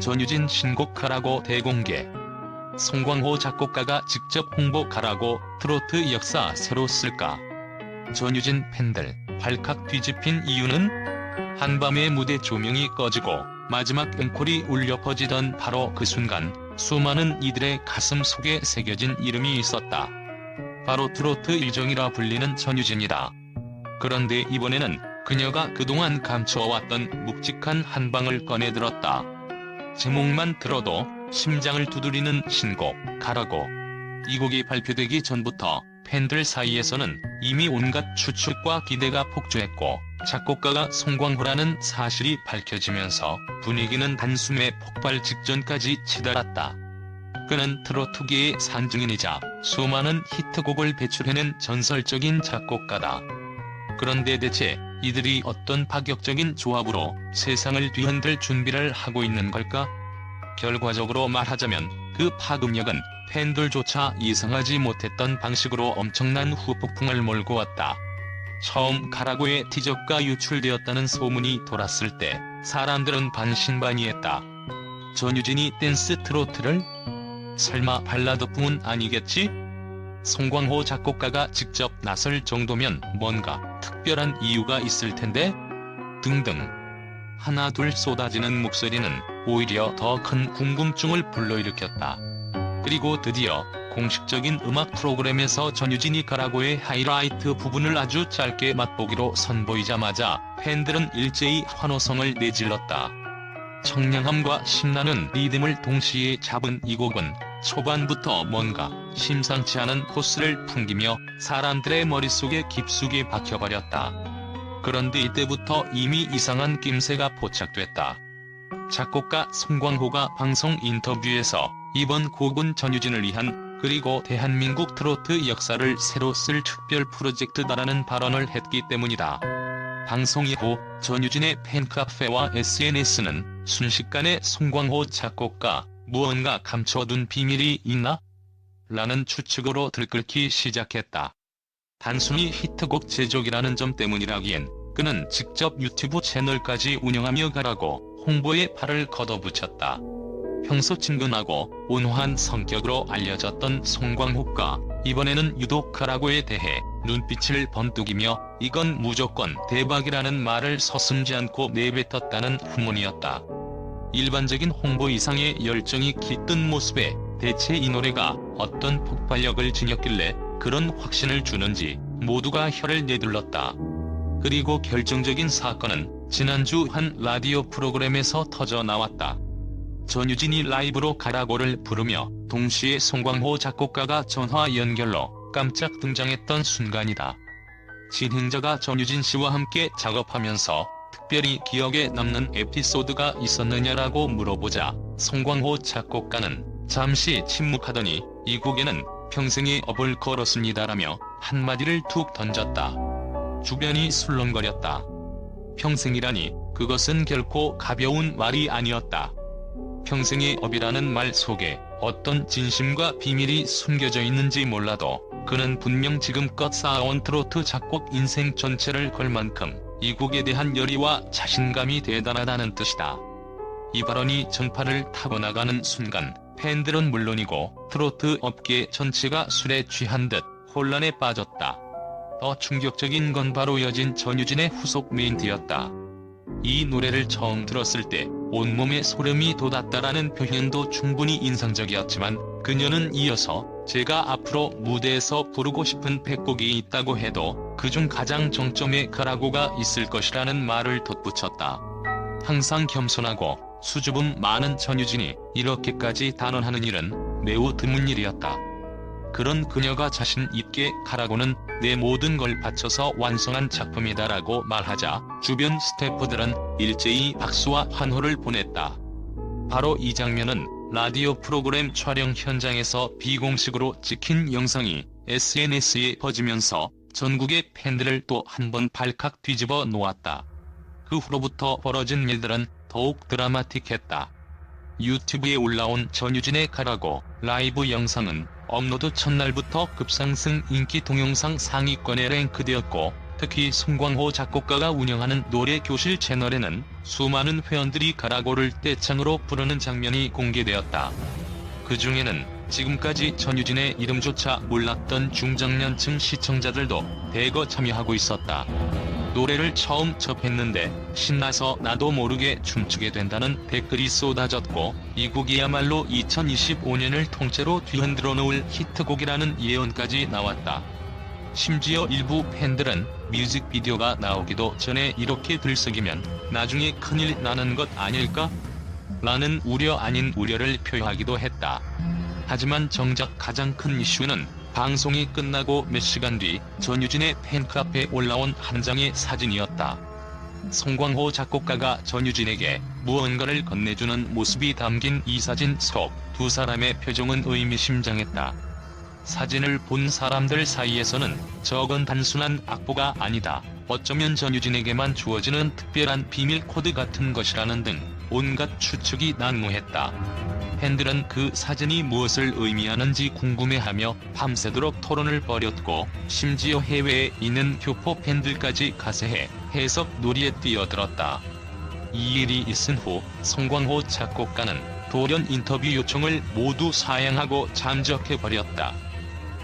전유진 신곡 가라고 대공개. 송광호 작곡가가 직접 홍보 가라고 트로트 역사 새로 쓸까. 전유진 팬들 발칵 뒤집힌 이유는 한밤의 무대 조명이 꺼지고 마지막 앵콜이 울려 퍼지던 바로 그 순간 수많은 이들의 가슴 속에 새겨진 이름이 있었다. 바로 트로트 일정이라 불리는 전유진이다. 그런데 이번에는 그녀가 그동안 감춰왔던 묵직한 한 방을 꺼내들었다. 제목만 들어도 심장을 두드리는 신곡 가라고. 이 곡이 발표되기 전부터 팬들 사이에서는 이미 온갖 추측과 기대가 폭주했고 작곡가가 송광호라는 사실이 밝혀지면서 분위기는 단숨에 폭발 직전까지 치달았다. 그는 트로트계의 산증인이자 수많은 히트곡을 배출해낸 전설적인 작곡가다. 그런데 대체 이들이 어떤 파격적인 조합으로 세상을 뒤흔들 준비를 하고 있는 걸까? 결과적으로 말하자면 그 파급력은 팬들조차 예상하지 못했던 방식으로 엄청난 후폭풍을 몰고 왔다. 처음 가라고의 티저가 유출되었다는 소문이 돌았을 때 사람들은 반신반의했다. 전유진이 댄스 트로트를? 설마 발라드풍은 아니겠지? 송광호 작곡가가 직접 나설 정도면 뭔가 특별한 이유가 있을 텐데? 등등. 하나 둘 쏟아지는 목소리는 오히려 더 큰 궁금증을 불러일으켰다. 그리고 드디어 공식적인 음악 프로그램에서 전유진이 가라고의 하이라이트 부분을 아주 짧게 맛보기로 선보이자마자 팬들은 일제히 환호성을 내질렀다. 청량함과 신나는 리듬을 동시에 잡은 이 곡은 초반부터 뭔가 심상치 않은 포스를 풍기며 사람들의 머릿속에 깊숙이 박혀버렸다. 그런데 이때부터 이미 이상한 낌새가 포착됐다. 작곡가 송광호가 방송 인터뷰에서 이번 곡은 전유진을 위한 그리고 대한민국 트로트 역사를 새로 쓸 특별 프로젝트다라는 발언을 했기 때문이다. 방송 이후 전유진의 팬카페와 SNS는 순식간에 송광호 작곡가 무언가 감춰둔 비밀이 있나? 라는 추측으로 들끓기 시작했다. 단순히 히트곡 제조기라는 점 때문이라기엔 그는 직접 유튜브 채널까지 운영하며 가라고 홍보에 팔을 걷어붙였다. 평소 친근하고 온화한 성격으로 알려졌던 송광호가 이번에는 유독 가라고에 대해 눈빛을 번뜩이며 이건 무조건 대박이라는 말을 서슴지 않고 내뱉었다는 후문이었다. 일반적인 홍보 이상의 열정이 깃든 모습에 대체 이 노래가 어떤 폭발력을 지녔길래 그런 확신을 주는지 모두가 혀를 내둘렀다. 그리고 결정적인 사건은 지난주 한 라디오 프로그램에서 터져 나왔다. 전유진이 라이브로 가라고를 부르며 동시에 송광호 작곡가가 전화 연결로 깜짝 등장했던 순간이다. 진행자가 전유진 씨와 함께 작업하면서 특별히 기억에 남는 에피소드가 있었느냐라고 물어보자 송광호 작곡가는 잠시 침묵하더니 이 곡에는 평생의 업을 걸었습니다라며 한마디를 툭 던졌다. 주변이 술렁거렸다. 평생이라니 그것은 결코 가벼운 말이 아니었다. 평생의 업이라는 말 속에 어떤 진심과 비밀이 숨겨져 있는지 몰라도 그는 분명 지금껏 쌓아온 트로트 작곡 인생 전체를 걸 만큼 이 곡에 대한 열의와 자신감이 대단하다는 뜻이다. 이 발언이 전파를 타고 나가는 순간 팬들은 물론이고 트로트 업계 전체가 술에 취한 듯 혼란에 빠졌다. 더 충격적인 건 바로 여진 전유진의 후속 멘트였다. 이 노래를 처음 들었을 때 온몸에 소름이 돋았다라는 표현도 충분히 인상적이었지만 그녀는 이어서 제가 앞으로 무대에서 부르고 싶은 백곡이 있다고 해도 그중 가장 정점에 가라고가 있을 것이라는 말을 덧붙였다. 항상 겸손하고 수줍음 많은 전유진이 이렇게까지 단언하는 일은 매우 드문 일이었다. 그런 그녀가 자신 있게 가라고는 내 모든 걸 바쳐서 완성한 작품이다라고 말하자 주변 스태프들은 일제히 박수와 환호를 보냈다. 바로 이 장면은 라디오 프로그램 촬영 현장에서 비공식으로 찍힌 영상이 SNS에 퍼지면서 전국의 팬들을 또 한 번 발칵 뒤집어 놓았다. 그 후로부터 벌어진 일들은 더욱 드라마틱했다. 유튜브에 올라온 전유진의 가라고 라이브 영상은 업로드 첫날부터 급상승 인기 동영상 상위권에 랭크되었고 특히 송광호 작곡가가 운영하는 노래 교실 채널에는 수많은 회원들이 가라고를 떼창으로 부르는 장면이 공개되었다. 그 중에는 지금까지 전유진의 이름조차 몰랐던 중장년층 시청자들도 대거 참여하고 있었다. 노래를 처음 접했는데 신나서 나도 모르게 춤추게 된다는 댓글이 쏟아졌고 이 곡이야말로 2025년을 통째로 뒤흔들어 놓을 히트곡이라는 예언까지 나왔다. 심지어 일부 팬들은 뮤직비디오가 나오기도 전에 이렇게 들썩이면 나중에 큰일 나는 것 아닐까? 라는 우려 아닌 우려를 표하기도 했다. 하지만 정작 가장 큰 이슈는 방송이 끝나고 몇 시간 뒤 전유진의 팬카페에 올라온 한 장의 사진이었다. 송광호 작곡가가 전유진에게 무언가를 건네주는 모습이 담긴 이 사진 속 두 사람의 표정은 의미심장했다. 사진을 본 사람들 사이에서는 저건 단순한 악보가 아니다. 어쩌면 전유진에게만 주어지는 특별한 비밀 코드 같은 것이라는 등 온갖 추측이 난무했다. 팬들은 그 사진이 무엇을 의미하는지 궁금해하며 밤새도록 토론을 벌였고 심지어 해외에 있는 교포 팬들까지 가세해 해석 놀이에 뛰어들었다. 이 일이 있은 후 송광호 작곡가는 돌연 인터뷰 요청을 모두 사양하고 잠적해버렸다.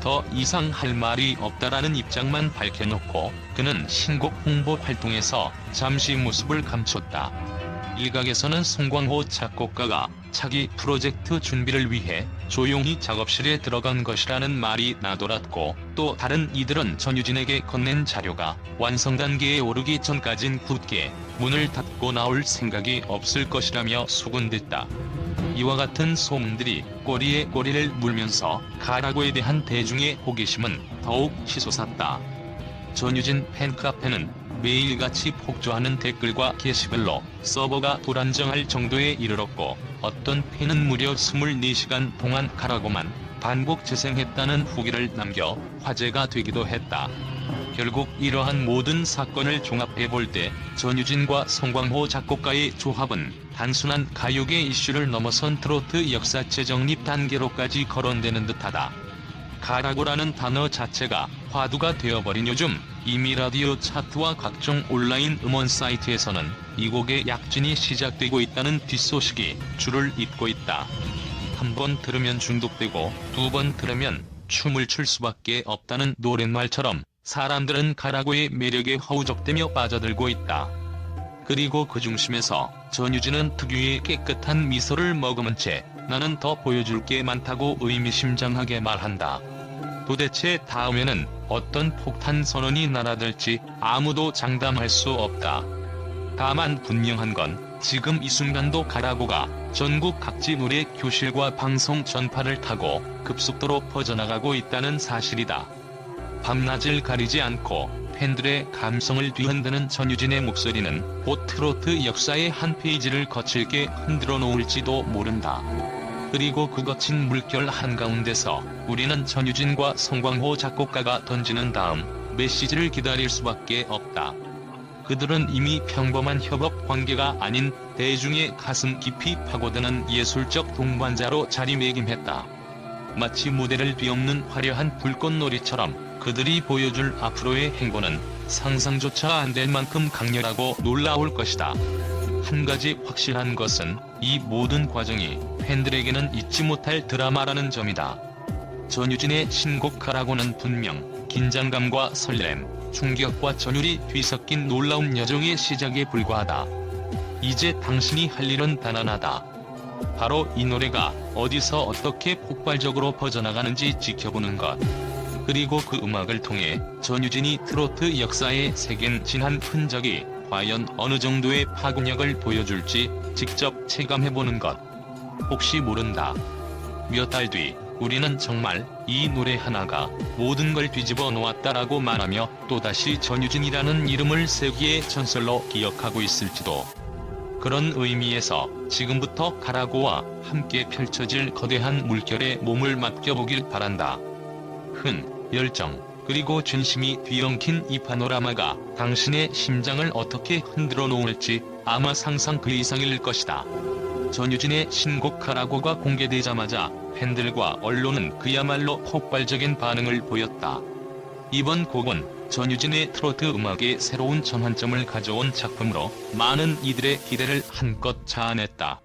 더 이상 할 말이 없다라는 입장만 밝혀놓고 그는 신곡 홍보 활동에서 잠시 모습을 감췄다. 일각에서는 송광호 작곡가가 차기 프로젝트 준비를 위해 조용히 작업실에 들어간 것이라는 말이 나돌았고 또 다른 이들은 전유진에게 건넨 자료가 완성 단계에 오르기 전까진 굳게 문을 닫고 나올 생각이 없을 것이라며 수군댔다. 이와 같은 소문들이 꼬리에 꼬리를 물면서 가라고에 대한 대중의 호기심은 더욱 치솟았다. 전유진 팬카페는 매일같이 폭주하는 댓글과 게시글로 서버가 불안정할 정도에 이르렀고 어떤 팬은 무려 24시간 동안 가라고만 반복 재생했다는 후기를 남겨 화제가 되기도 했다. 결국 이러한 모든 사건을 종합해 볼 때 전유진과 송광호 작곡가의 조합은 단순한 가요계 이슈를 넘어선 트로트 역사 재정립 단계로까지 거론되는 듯하다. 가라고라는 단어 자체가 화두가 되어버린 요즘 이미 라디오 차트와 각종 온라인 음원 사이트에서는 이 곡의 약진이 시작되고 있다는 뒷소식이 줄을 잇고 있다. 한 번 들으면 중독되고 두 번 들으면 춤을 출 수밖에 없다는 노랫말처럼 사람들은 가라고의 매력에 허우적대며 빠져들고 있다. 그리고 그 중심에서 전유진은 특유의 깨끗한 미소를 머금은 채 나는 더 보여줄 게 많다고 의미심장하게 말한다. 도대체 다음에는 어떤 폭탄 선언이 날아들지 아무도 장담할 수 없다. 다만 분명한 건 지금 이 순간도 가라고가 전국 각지 노래 교실과 방송 전파를 타고 급속도로 퍼져나가고 있다는 사실이다. 밤낮을 가리지 않고 팬들의 감성을 뒤흔드는 전유진의 목소리는 곧 트로트 역사의 한 페이지를 거칠게 흔들어 놓을지도 모른다. 그리고 그 거친 물결 한가운데서 우리는 전유진과 송광호 작곡가가 던지는 다음 메시지를 기다릴 수밖에 없다. 그들은 이미 평범한 협업 관계가 아닌 대중의 가슴 깊이 파고드는 예술적 동반자로 자리매김했다. 마치 무대를 뒤엎는 화려한 불꽃놀이처럼 그들이 보여줄 앞으로의 행보는 상상조차 안 될 만큼 강렬하고 놀라울 것이다. 한 가지 확실한 것은 이 모든 과정이 팬들에게는 잊지 못할 드라마라는 점이다. 전유진의 신곡 가라고는 분명 긴장감과 설렘, 충격과 전율이 뒤섞인 놀라운 여정의 시작에 불과하다. 이제 당신이 할 일은 단 하나다. 바로 이 노래가 어디서 어떻게 폭발적으로 퍼져나가는지 지켜보는 것. 그리고 그 음악을 통해 전유진이 트로트 역사에 새긴 진한 흔적이 과연 어느 정도의 파급력을 보여줄지 직접 체감해보는 것. 혹시 모른다. 몇 달 뒤 우리는 정말 이 노래 하나가 모든 걸 뒤집어 놓았다라고 말하며 또다시 전유진이라는 이름을 세기의 전설로 기억하고 있을지도. 그런 의미에서 지금부터 가라고와 함께 펼쳐질 거대한 물결에 몸을 맡겨보길 바란다. 흔, 열정, 그리고 진심이 뒤엉킨 이 파노라마가 당신의 심장을 어떻게 흔들어 놓을지 아마 상상 그 이상일 것이다. 전유진의 신곡 가라고가 공개되자마자 팬들과 언론은 그야말로 폭발적인 반응을 보였다. 이번 곡은 전유진의 트로트 음악에 새로운 전환점을 가져온 작품으로 많은 이들의 기대를 한껏 자아냈다.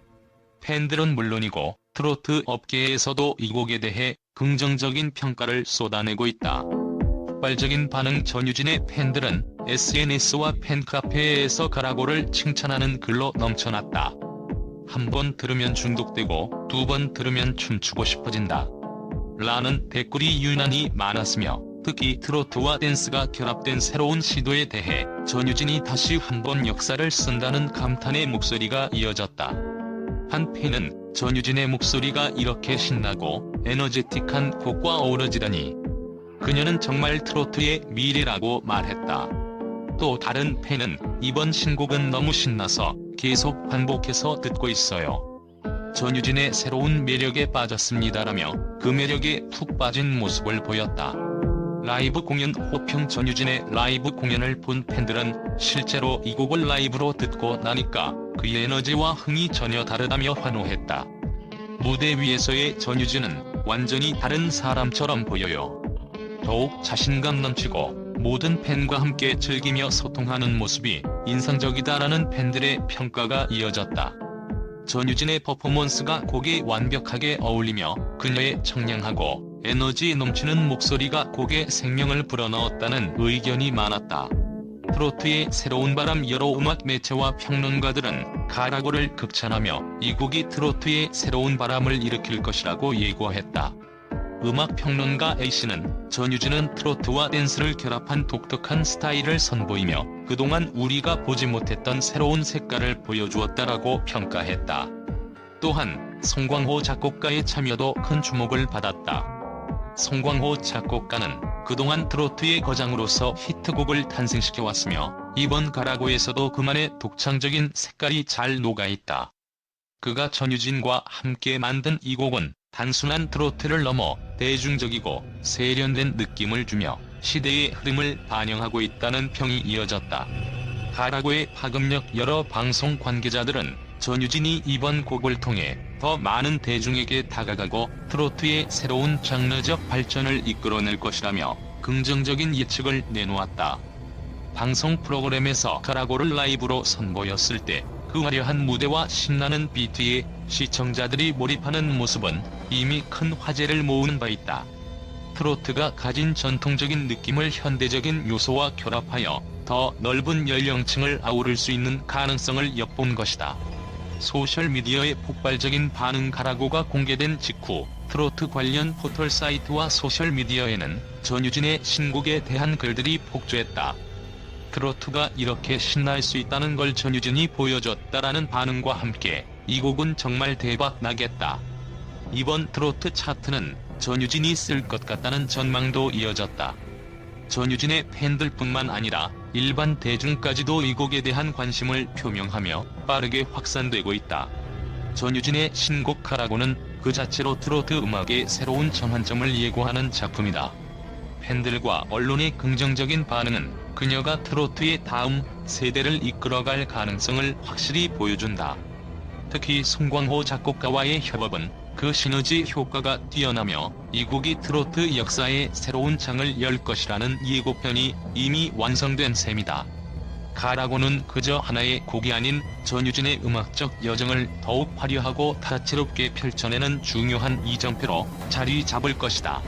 팬들은 물론이고 트로트 업계에서도 이 곡에 대해 긍정적인 평가를 쏟아내고 있다. 폭발적인 반응 전유진의 팬들은 SNS와 팬카페에서 가라고를 칭찬하는 글로 넘쳐났다. 한 번 들으면 중독되고 두 번 들으면 춤추고 싶어진다. 라는 댓글이 유난히 많았으며 특히 트로트와 댄스가 결합된 새로운 시도에 대해 전유진이 다시 한 번 역사를 쓴다는 감탄의 목소리가 이어졌다. 한 팬은 전유진의 목소리가 이렇게 신나고 에너제틱한 곡과 어우러지다니 그녀는 정말 트로트의 미래라고 말했다. 또 다른 팬은 이번 신곡은 너무 신나서 계속 반복해서 듣고 있어요. 전유진의 새로운 매력에 빠졌습니다라며 그 매력에 푹 빠진 모습을 보였다. 라이브 공연 호평 전유진의 라이브 공연을 본 팬들은 실제로 이 곡을 라이브로 듣고 나니까 그의 에너지와 흥이 전혀 다르다며 환호했다. 무대 위에서의 전유진은 완전히 다른 사람처럼 보여요. 더욱 자신감 넘치고 모든 팬과 함께 즐기며 소통하는 모습이 인상적이다라는 팬들의 평가가 이어졌다. 전유진의 퍼포먼스가 곡에 완벽하게 어울리며 그녀의 청량하고 에너지 넘치는 목소리가 곡에 생명을 불어넣었다는 의견이 많았다. 트로트의 새로운 바람 여러 음악 매체와 평론가들은 가라고를 극찬하며 이 곡이 트로트의 새로운 바람을 일으킬 것이라고 예고했다. 음악 평론가 A씨는 전유진은 트로트와 댄스를 결합한 독특한 스타일을 선보이며 그동안 우리가 보지 못했던 새로운 색깔을 보여주었다라고 평가했다. 또한 송광호 작곡가의 참여도 큰 주목을 받았다. 송광호 작곡가는 그동안 트로트의 거장으로서 히트곡을 탄생시켜왔으며 이번 가라고에서도 그만의 독창적인 색깔이 잘 녹아있다. 그가 전유진과 함께 만든 이 곡은 단순한 트로트를 넘어 대중적이고 세련된 느낌을 주며 시대의 흐름을 반영하고 있다는 평이 이어졌다. 가라고의 파급력 여러 방송 관계자들은 전유진이 이번 곡을 통해 더 많은 대중에게 다가가고 트로트의 새로운 장르적 발전을 이끌어낼 것이라며 긍정적인 예측을 내놓았다. 방송 프로그램에서 가라고를 라이브로 선보였을 때 그 화려한 무대와 신나는 비트에 시청자들이 몰입하는 모습은 이미 큰 화제를 모으는 바 있다. 트로트가 가진 전통적인 느낌을 현대적인 요소와 결합하여 더 넓은 연령층을 아우를 수 있는 가능성을 엿본 것이다. 소셜미디어의 폭발적인 반응 가라고가 공개된 직후 트로트 관련 포털 사이트와 소셜미디어에는 전유진의 신곡에 대한 글들이 폭주했다. 트로트가 이렇게 신날 수 있다는 걸 전유진이 보여줬다라는 반응과 함께 이 곡은 정말 대박 나겠다. 이번 트로트 차트는 전유진이 쓸 것 같다는 전망도 이어졌다. 전유진의 팬들뿐만 아니라 일반 대중까지도 이 곡에 대한 관심을 표명하며 빠르게 확산되고 있다. 전유진의 신곡 가라고는 그 자체로 트로트 음악의 새로운 전환점을 예고하는 작품이다. 팬들과 언론의 긍정적인 반응은 그녀가 트로트의 다음 세대를 이끌어갈 가능성을 확실히 보여준다. 특히 송광호 작곡가와의 협업은 그 시너지 효과가 뛰어나며 이 곡이 트로트 역사의 새로운 장을 열 것이라는 예고편이 이미 완성된 셈이다. 가라고는 그저 하나의 곡이 아닌 전유진의 음악적 여정을 더욱 화려하고 다채롭게 펼쳐내는 중요한 이정표로 자리 잡을 것이다.